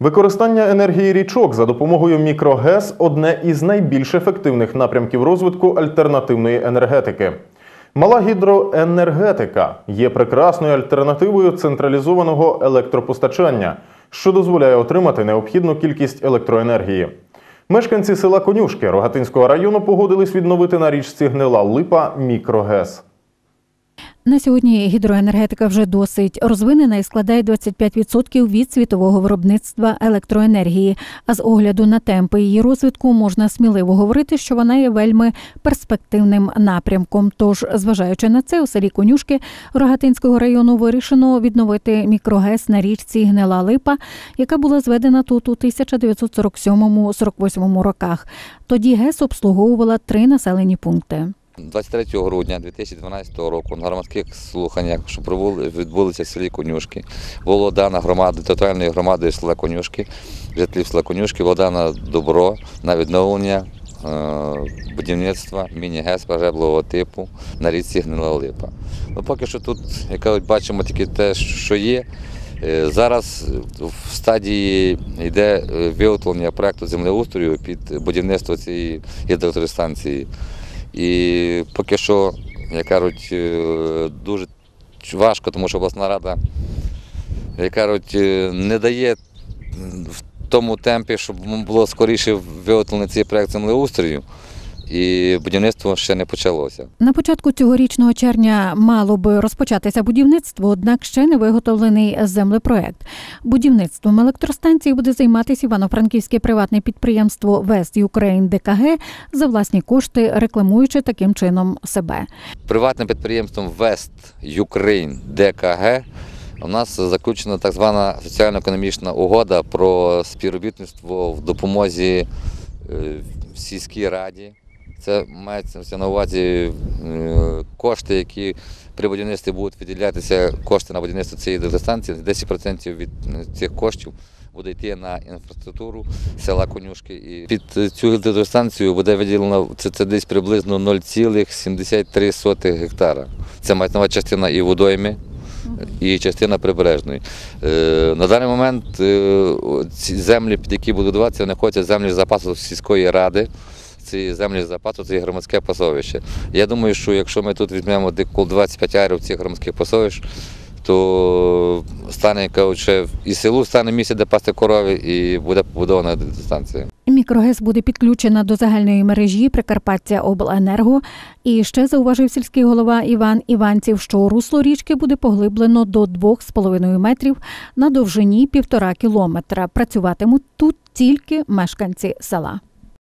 Використання енергії річок за допомогою мікрогес одне із найбільш ефективних напрямків розвитку альтернативної енергетики. Мала гідроенергетика є прекрасною альтернативою централізованого електропостачання, що дозволяє отримати необхідну кількість електроенергії. Мешканці села Конюшки Рогатинського району погодились відновити на річці Гнила Липа мікрогес. На сьогодні гідроенергетика вже досить розвинена і складає 25% від світового виробництва електроенергії. А з огляду на темпи її розвитку можна сміливо говорити, що вона є вельми перспективним напрямком. Тож, зважаючи на це, у селі Конюшки Рогатинського району вирішено відновити мікрогес на річці Гнила Липа, яка була зведена тут у 1947-48 роках. Тоді ГЕС обслуговувала три населені пункти. 23 грудня 2012 року на громадських слуханнях, що відбулися в селі Конюшки, було дана громада, територіальної громади села Конюшки, жителів села Конюшки, було дано добро на відновлення е, будівництва міні-ГЕС пожеблового типу на річці Гнила Липа. Ну, поки що тут, як бачимо тільки те, що є. Е, Зараз в стадії йде е, виготовлення проекту землеустрою під будівництво цієї гідроелектростанції. І поки що, як кажуть, е, дуже важко, тому що обласна рада, як кажуть, е, не дає в тому темпі, щоб було скоріше виготовлено цей проект землеустрою, і будівництво ще не почалося. На початку цьогорічного червня мало би розпочатися будівництво, однак ще не виготовлений землепроект. Будівництвом електростанції буде займатися івано-франківське приватне підприємство Вест Юкрейн ДКГ за власні кошти, рекламуючи таким чином себе. Приватним підприємством Вест Ukraine ДКГ у нас заключена так звана соціально-економічна угода про співробітництво в допомозі е, сільській раді. Це мається на увазі е, кошти, які при будівництві будуть виділятися кошти на будівництво цієї гідростанції. 10% від е, цих коштів буде йти на інфраструктуру села Конюшки. І під цю гідростанцію буде виділено це, це десь приблизно 0,73 гектара. Це має нова частина і водойми. І частина прибережної. Е, на даний момент ці землі, під які будуть будуватися, знаходяться землі запасу сільської ради. Ці землі запасу це громадське пасовище. Я думаю, що якщо ми тут візьмемо деколи 25 арів цих громадських пасовищ, то стане кажуть, ще і селу стане місце, де пасти корови, і буде побудована станція. Мікрогес буде підключена до загальної мережі Прикарпаття Обленерго. І ще зауважив сільський голова Іван Іванців, що русло річки буде поглиблено до 2,5 метрів на довжині півтора кілометра. Працюватимуть тут тільки мешканці села.